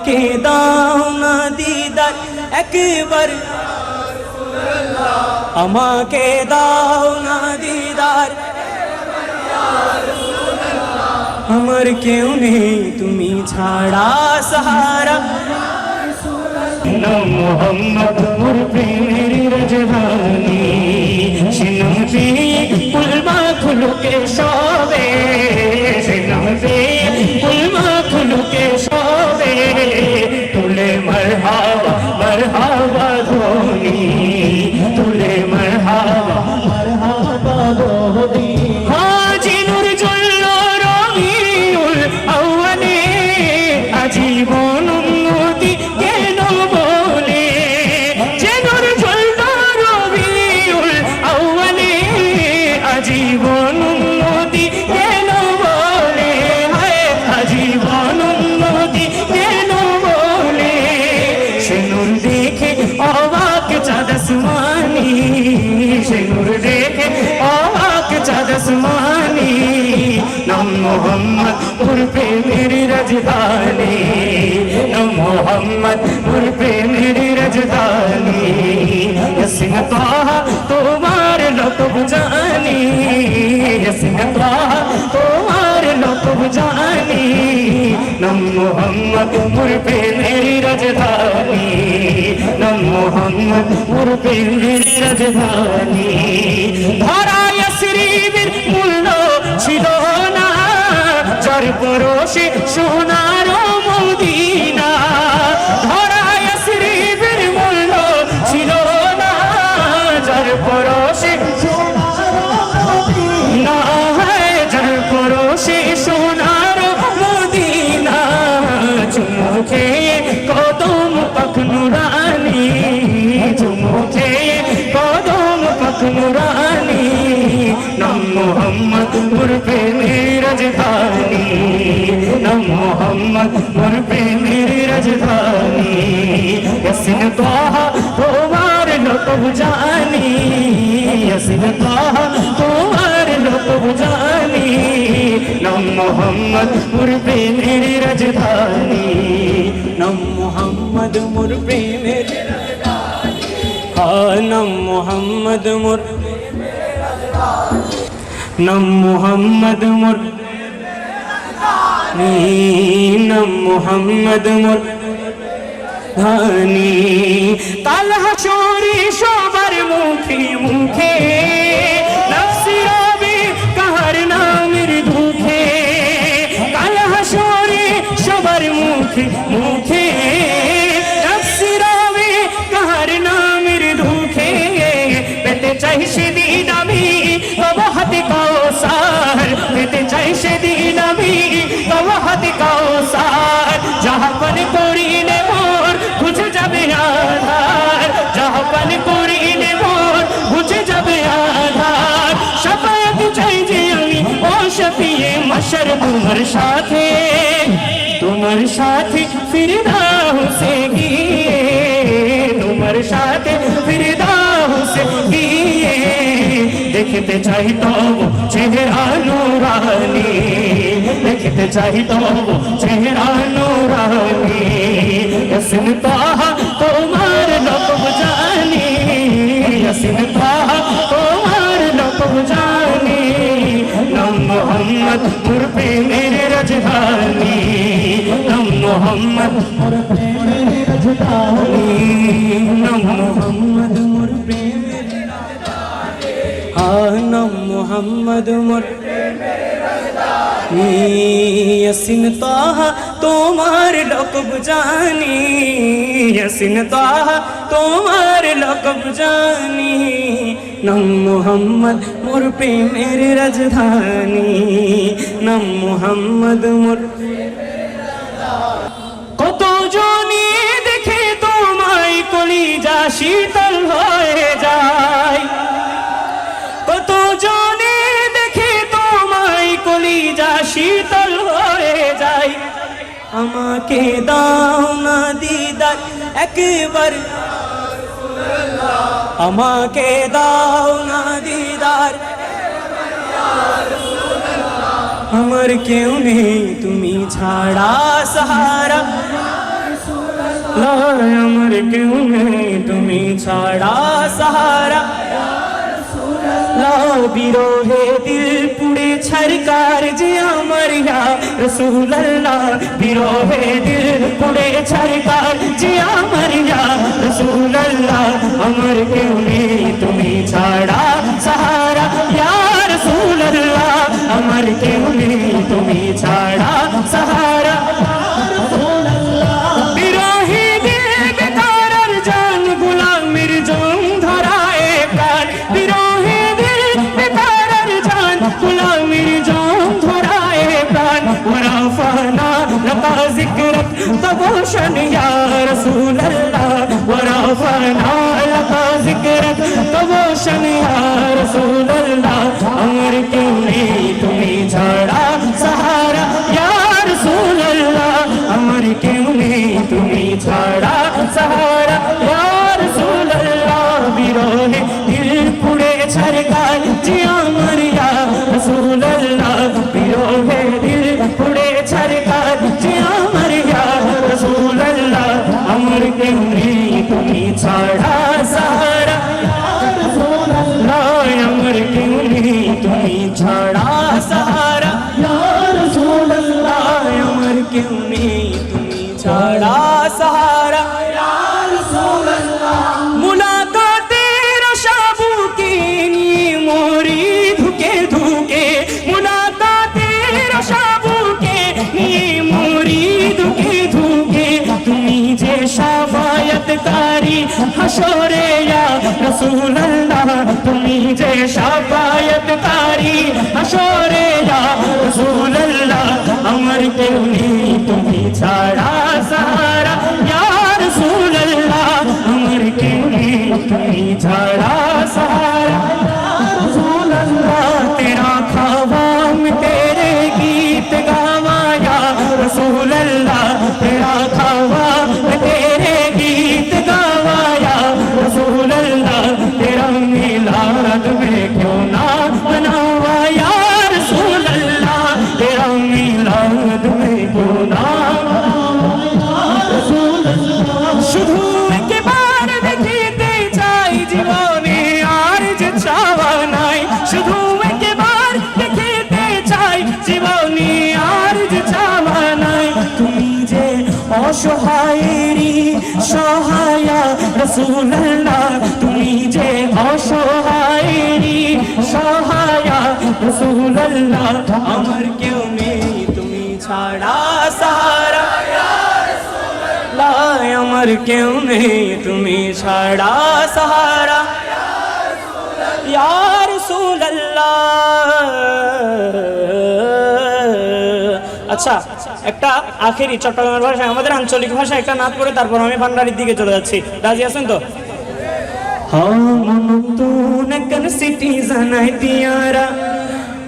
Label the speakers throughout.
Speaker 1: আমাকে দাও না দিদার, একবার। আমাকে দাও না দিদার। আমার কেউ নেই, তুমি ছাড়া সাহারা।
Speaker 2: মোহাম্মদ মোর প্রেমের সিনমতি পুলমা খুলুকে সবে। তুলে মরহাবা মোহাম্মদ মুরপে মেরি রাজধানী। মোহাম্মদ মুরপে মেরি রাজধানী। সিংহ তোমার লতব জানি। সিংহ তোমার লতব জানি। নম মোহাম্মদ মুরপে মেরি রাজধানী। মোহাম্মদ মুরপে মেরি রাজধানী। ধরায় যার পরশে সোনার মদিনা। ধরা ইয়াসরিবের মূল্য ছিল না। যার পরশে না যার পরশে সোনার মদিনা। চুমুখে কদম পখনুরানি চুমুখে কদম পখনুরানি নাম মোহাম্মদ উর্ফে মেরি রাজধানী। নাম মোহাম্মদ মেরি রাজধানী ইয়াসিন তাহা তোমার লোক জানি ইয়াসিন তাহা তোমার লোক জানি নাম মোহাম্মদ মেরি রাজধানী
Speaker 1: নম মোহাম্মদ মোর প্রেমের নম মোহাম্মদ মোর নম মোহাম্মদ মোর নম মোহাম্মদ মোর ধানি কাল হাসরে সবার মুখে মুখে তোমার সাথে। তোমার সাথে হুসে গিয়ে তোমার সাথে গিয়ে দেখতে চাই তব চেহারা নুরানি। দেখতে চাই তব চেহারা নুরানি। ইয়াসিন তাহা তোমার লকব জানি। ইয়াসিন তাহা তোমার লকব জানি। নাম মোহাম্মদ মুরপে মেরে রাজধানী। নাম মোহাম্মদ মুরপে মেরে রাজধানী। নাম মোহাম্মদ آنم محمد مر یسن تاہا তোমার লকব জানি। ইয়াসিন তাহা তোমার লকব জানি। নাম মোহাম্মদ মোর মের রাজধানী। নাম মোহাম্মদ মোর কত জনি দেখে তোমায় কলি যা শীতল হয়ে যায়। আমাকে দাও না দিদার, একবার। আমাকে দাও না দিদার। আমার কেউ নেই, তুমি ছাড়া সাহারা।
Speaker 2: আমার কেউ নেই, তুমি ছাড়া
Speaker 1: সাহারা।
Speaker 2: লা বিরোহে দিল পুড়ে ছরকার যে রসুল্লাহ বিরোহে দিল পুড়ে ছরকার জিয়া আমার ইয়া রসুল্লাহ আমার কেউ নেই, তুমি ছাড়া সাহারা। ইয়া রসুল্লাহ আমার কেউ নেই, তুমি ছাড়া সাহারা। তবোশন ইয়া রাসূলুল্লাহ, ওরা ফানা লকা জিক্রত তবোশন ইয়া রাসূলুল্লাহ, আমার কেউ নেই, তুমি ছাড়া সাহারা তুমি হাসরে রাসূলুল্লাহ, তুমি যে সাফায়াতকারী হাসরে ইয়া রাসূলুল্লাহ, আমার কেউ নেই, তুমি ছাড়া সারা। ইয়ার রাসূলুল্লাহ, আমার কেউ নেই, তুমি ছাড়া সাহারা অসহায়েরই সহায়া রসুল্লাহ তুমি যে অসহায়েরই সহায়া রসুল্লাহ
Speaker 1: আমার কেউ নেই, তুমি ছাড়া সাহারা আমার কেউ নেই, তুমি ছাড়া সাহারা ইয়ার আচ্ছা একটা আখেরি চট্টগ্রামের ভাষায়, আমাদের আঞ্চলিক ভাষায় একটা নাচ করে তারপর আমি ভান্ডারির দিকে চলে যাচ্ছি। রাজি আছেন তো?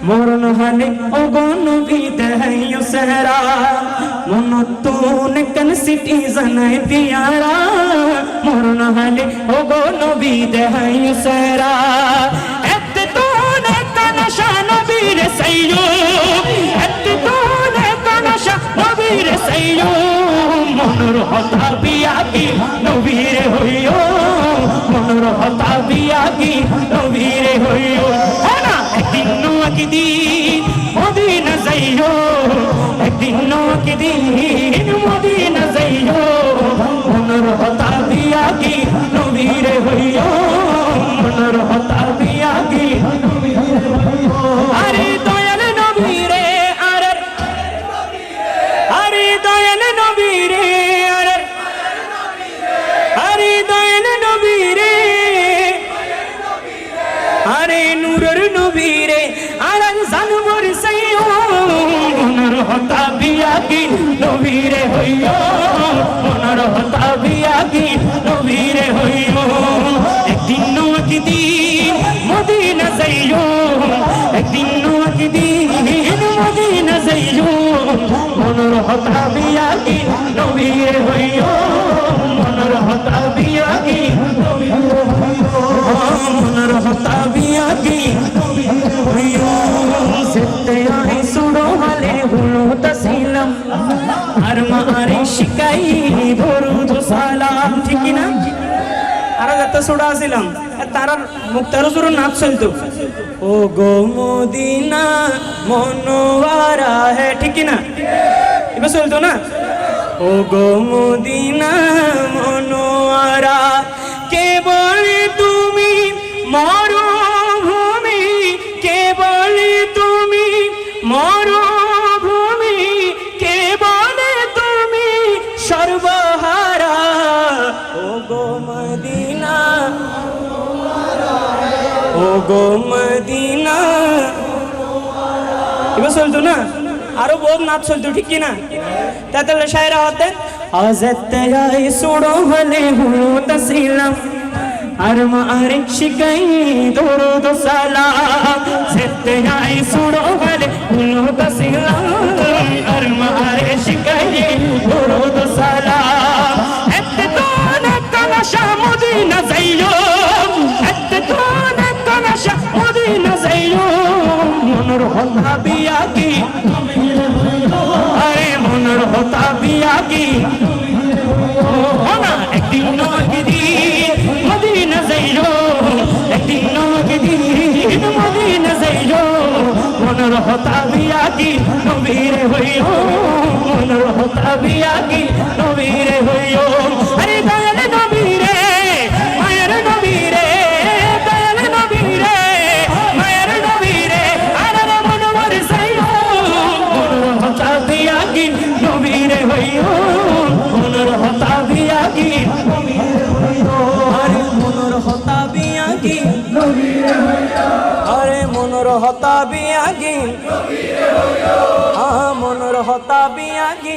Speaker 2: মরণ হালে অগণ বিদায় সেহরা নতুন একন সিটিজেন দিয়ারা মরণ হালে অগণ বিদায় এত তোন একন শানবীর সাইয়ো মনর হতা বিয়া কি নবীর হইও। মনর হতা বিয়া কি নবীর হতা বিয়া কি? নবীরে হইও, মনর হতা বিয়া কি? মনর হতা বিয়া কি? হইও, সেতে আই সুড়ো হালে হুলো তসিলম। আর মারে শিকাই দরুদ সালাম।
Speaker 1: ঠিক না? আরও যত ছোট আছিলাম তার মুক্তার জোর নাচ চলতো ও গো মদিনা, মনোয়ারা হে, ঠিক না? এবার চলতো না? ও গো মদিনা মনোয়ারা কে বলে তুমি মরুভূমি কে বলে তুমি মরুভূমি কে বলে তুমি সর্বহারা। ও গো মদিনা ও গো মদিনা এবার চলতো না? আরও বহুত নাচ চলতো ঠিক কি না তাহলে শায়রা হতে হলে হুলো আর মারে শিকাই দরুদ সালাম। আই সুড়ো হলে হুলো তসিলাম আর মারে শিকাই দরুদ সালাম। এতে তো না যাইও তো না যাইও মনোর হতা বিয়া বিয়া কি ও না একদিন নগদিন মদিনা যাইও একদিন নগদিন মদিনা যাইও মনোর হতা বিয়া কি নবীর হইও? মনোর হতা বিয়া কি আ মনোর হতা বিয়া কি